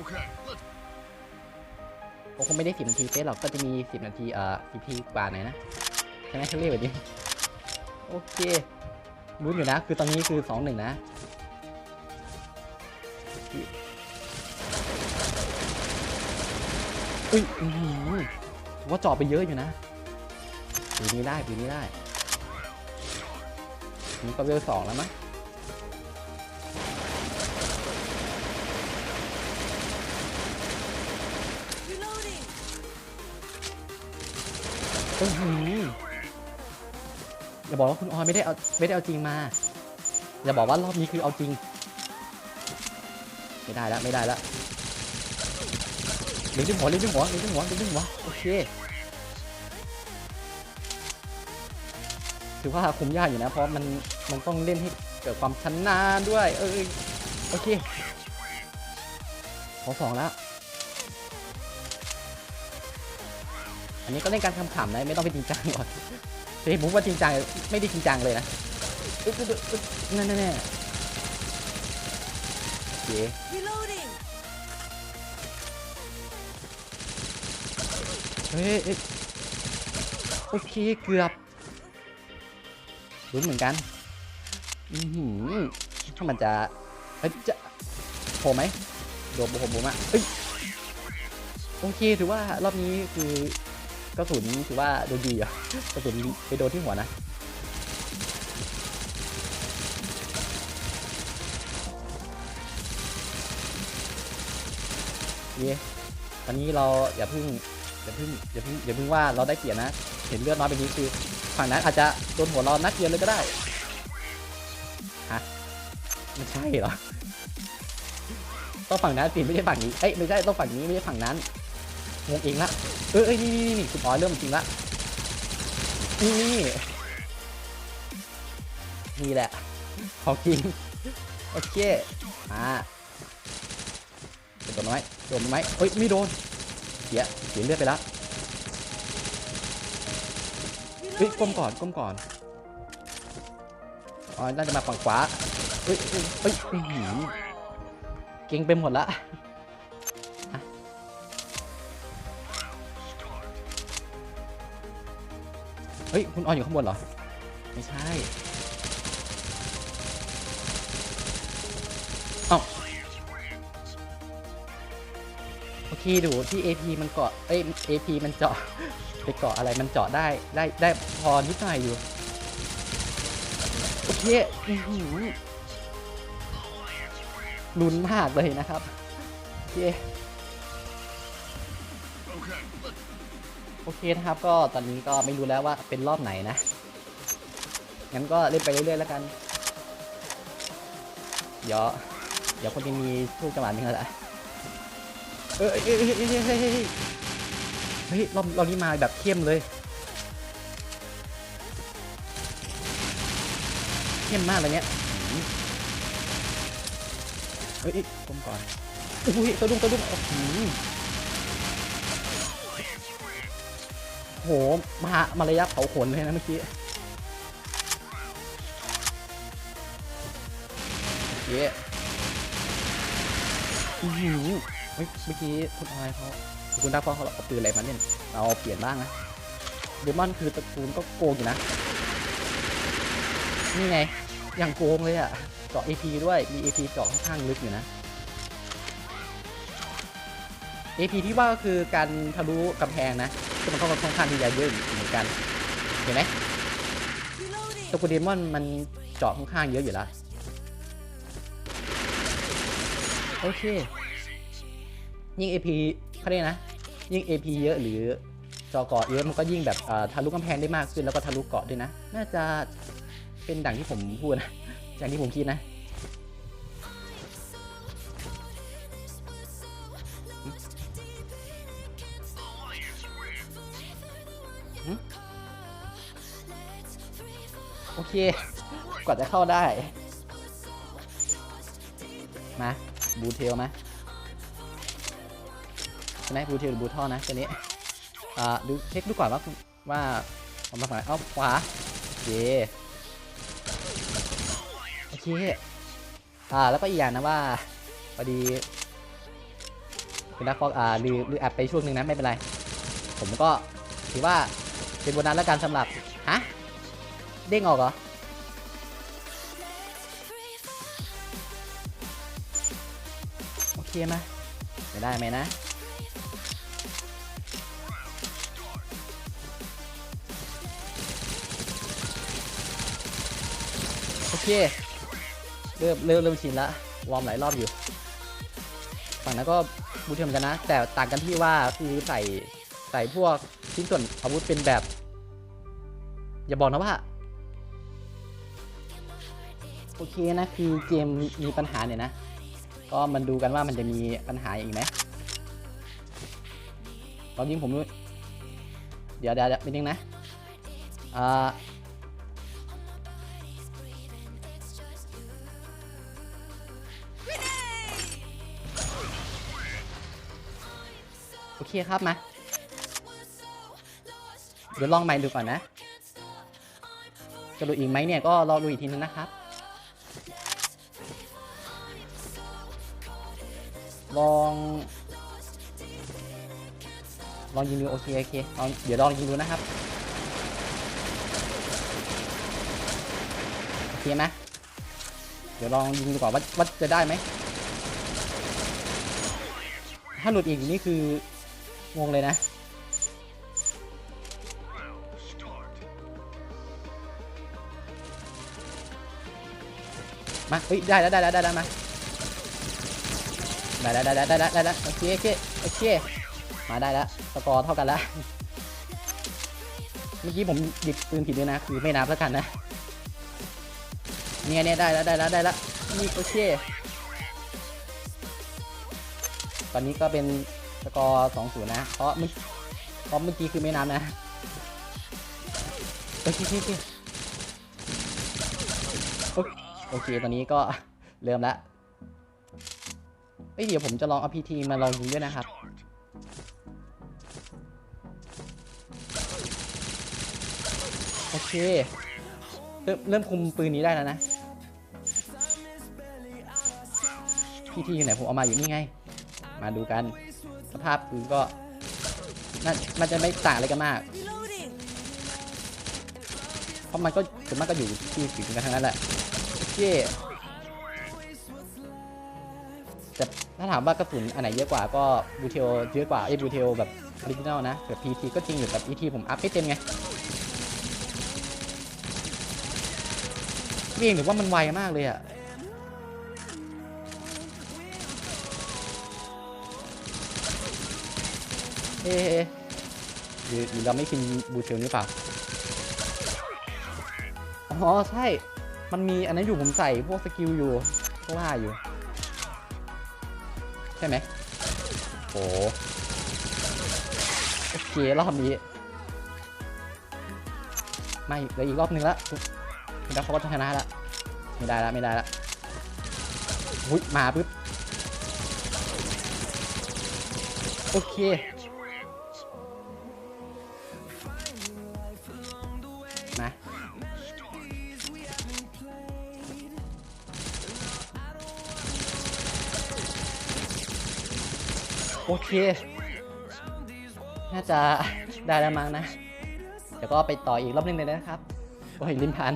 Okay, let's โอ้คงไม่ได้สิบนาทีเป๊ะหรอกก็จะมีสิบนาทีเอ่อสิบนาทีกว่าหน่อยนะใช่ไหมเขาเรียกแบบนี้โอเครู้อยู่นะ คือตอนนี้คือสองหนึ่งนะอุ้ยอื้อหือผมว่าจาะไปเยอะอยู่นะปีนี้ได้ปีนี้ได้นี่ก็เวลสองแล้วมั้ง อื้อหือย่าบอกว่าคุณออยไม่ได้เอาไม่ได้เอาจริงมา อย่าบอกว่ารอบนี้คือเอาจริง ไม่ได้แล้วไม่ได้แล้วเลี้ยงดึงหัวเลี้ยงดึงหัวเลี้ยงดึงหัวเลี้ยงดึงหัวโอเคถือว่าคุมยากอยู่นะเพราะมันมันต้องเล่นให้เกิดความชำนนาญด้วย เออโอเคขอสองแล้ว อันนี้ก็เล่นการขำๆนะไม่ต้องไปจริงจังหรอกเฮ้ยผมว่าจริงจังไม่ได้จริงจังเลยนะอึ๊บอึ๊บอึ๊บอึ๊บนั่นแน่ๆโอเค Reloading! เฮ้ยเอ้ยโอเคเกือบลุ้นเหมือนกันอือหือถ้ามันจะเอ้ยจะโผล่ไหมโดนโผล่มาเอ้ยโอเคถือว่ารอบนี้คือ กระสุนถือว่าโดนดีอะกระสุนไปโดนที่หัวนะเย่ตอนนี้เราอย่าพึ่งอย่าพึ่งอย่าพึ่งอย่าพึ่งว่าเราได้เปรียบนะ เห็นเลือดน้อยไปนี้คือฝั่งนั้นอาจจะโดนหัวเรานัดเดียวเลยก็ได้ฮะไม่ใช่เหรอต้องฝั่งนั้นสิไม่ใช่ฝั่งนี้เอ้ยไม่ใช่ต้องฝั่งนี้ไม่ใช่ฝั่งนั้น งงเองละเออเอ้ยนี่นี่นี่คุณอ๋อเริ่มจริงละนี่นี่นี่แหละของจริงโอเคอ่าโดนไหมโดนไหมเอ้ยไม่โดนเสียเสียเลือดไปล้วเฮ้ยก้มก่อนก้มก่อนอ๋อน่าจะมาฝั่งขวาเฮ้ยเฮ้ยเฮ้ยเก่งไปหมดละ ฮ้ย คุณออนอยู่ข้างบนเหรอ ไม่ใช่โอเคดูที่ AP มันเกาะเอ้ย AP มันเจาะ ไปเกาะอะไรมันเจาะได้ได้ได้พอนิดหน่อยอยู่ โอเคอือหือลุ้นมากเลยนะครับ โอเค okay. โอเคนะครับก็ตอนนี้ก็ไม่รู้แล้วว่าเป็นรอบไหนนะ งั้นก็เล่นไปเรื่อยๆแล้วกัน เดี๋ยว เดี๋ยวคนจะมีช่วงจังหวะนึงแล้วแหละเอ้ยเอ้ยเอ้ยเอ้ยเฮ้ยรอบรอบนี้มาแบบเข้มเลย เข้มมากเลยเนี้ยเอ้ยเอ้ยก้มก่อนอุ้ยตัวดุ้งตัวดุ้งโอ้โห โหมามาระยะเผาขนเลยนะเมื่อกี้เย้อื้อหือเฮ้ยเมื่อกี้คุณออยเขาคุณดักพ่อเขาเอาปืนอะไรมาเล่นเราเปลี่ยนบ้างนะเดมอนคือตระกูลก็โกงอยู่นะ นี่ไง อย่างโกงเลยอะเจาะ AP ด้วย มี AP เจาะค่อนข้างลึกอยู่นะ AP ที่ว่าก็คือการทะลุกำแพงนะซึ่งมันก็ค่อนข้างที่จะเยอะเหมือนกัน เห็นไหมตัวกูเดมอนมันเจาะค่อนข้างเยอะอยู่แล้ว โอเค ยิ่ง AP เขาเรียกนะ ยิ่ง AP เยอะหรือจอเกาะเยอะมันก็ยิ่งแบบเอ่อทะลุกำแพงได้มากขึ้นแล้วก็ทะลุเกาะด้วยนะ น่าจะเป็นดังที่ผมพูดนะอย่างที่ผมคิดนะ โอเค กว่าจะเข้าได้ มา บูเทลมาใช่ไหมบูเทลหรือบูท่อนะตัวนี้ อ่า ดูเช็คดูก่อนว่าว่าผมมาฝั่งไหนเอ้าขวาโอเคโอเค อ่า แล้วก็อีกอย่างนะว่าพอดีคุณนักฟอกอ่าลือลือแอปไปช่วงหนึ่งนะ ไม่เป็นไร ผมก็ถือว่า เป็นโบนัสแล้วกันสำหรับ ฮะ เด้งออกเหรอ โอเคไหมไม่ได้ไหมนะโอเค เริ่มเริ่มเริ่มชินละวอร์มหลายรอบอยู่ ฝั่งนั้นก็บูทเทียมกันนะ แต่ต่างกันที่ว่าคือใส่ ใส่พวกชิ้นส่วนอาวุธเป็นแบบ อย่าบอกนะว่า โอเคนะคือเกมมีปัญหาเนี่ยนะ ก็มันดูกันว่ามันจะมีปัญหาอีกไหมตอนยิงผมด้วยเดี๋ยวเดี๋ยวนิดนึงนะอ่าโอเคครับมา เดี๋ยวลองใหม่ดูก่อนนะ จะดูอีกไหมเนี่ยก็รอดูอีกทีนึงนะครับ ลอง ลองยิงดูโอเคโอเคลองเดี๋ยวลองยิงดูนะครับ โอเคไหมเดี๋ยวลองยิงดูก่อนว่าว่าจะได้ไหม ถ้าหลุดอีกนี่คืองงเลยนะ มาเฮ้ยได้แล้วได้แล้วได้แล้วมาได้แล้วได้แล้วได้แล้วได้แล้วโอเคโอเคโอเคมาได้แล้วสกอร์เท่ากันแล้วเมื่อกี้ผมหยิบปืนผิดด้วยนะคือไม่นับแล้วกันนะเนี่ยเนี่ยได้แล้วได้แล้วได้แล้วนี่โอเคตอนนี้ก็เป็นสกอร์สองศูนย์นะเพราะเมื่อเพราะเมื่อกี้คือไม่นับนะโอเคโอเคโอเค โอเค ตอนนี้ก็เริ่มแล้วเอ้ยเดี๋ยวผมจะลองเอาพีทีมาลองยิงด้วยนะครับ โอเค เริ่มเริ่มคุมปืนนี้ได้แล้วนะพีทีอยู่ไหนผมเอามาอยู่นี่ไง มาดูกัน สภาพปืนก็น่าจะไม่ต่างอะไรกันมาก เพราะมันก็ส่วนมากก็อยู่ที่ฝีมือกันทั้งนั้นแหละ เคแต่ถ้าถามว่ากระสุนอันไหนเยอะกว่าก็บูเทลเยอะกว่าไอ้บูเทลแบบออริจินอลนะแบบพีทีก็จริงอยู่แต่พีทีผมอัพไม่เต็มไงนี่เองถือว่ามันไวมากเลยอะเอ๊ะหรือเราไม่พินบูเทลหรือเปล่า อ๋อ ใช่ มันมีอันนั้นอยู่ผมใส่พวกสกิลอยู่ก็ว่าอยู่ ใช่ไหมโอ้โอเครอบนี้ไม่เหลืออีกรอบนึงละแล้วเขาก็ชนะละไม่ได้ละไม่ได้ละหุ้ยมาปุ๊บโอเค โอเค น่าจะได้แล้วมั้งนะ เดี๋ยวก็ไปต่ออีกรอบนึงเลยนะครับ โอ้ย ลิ้นพัน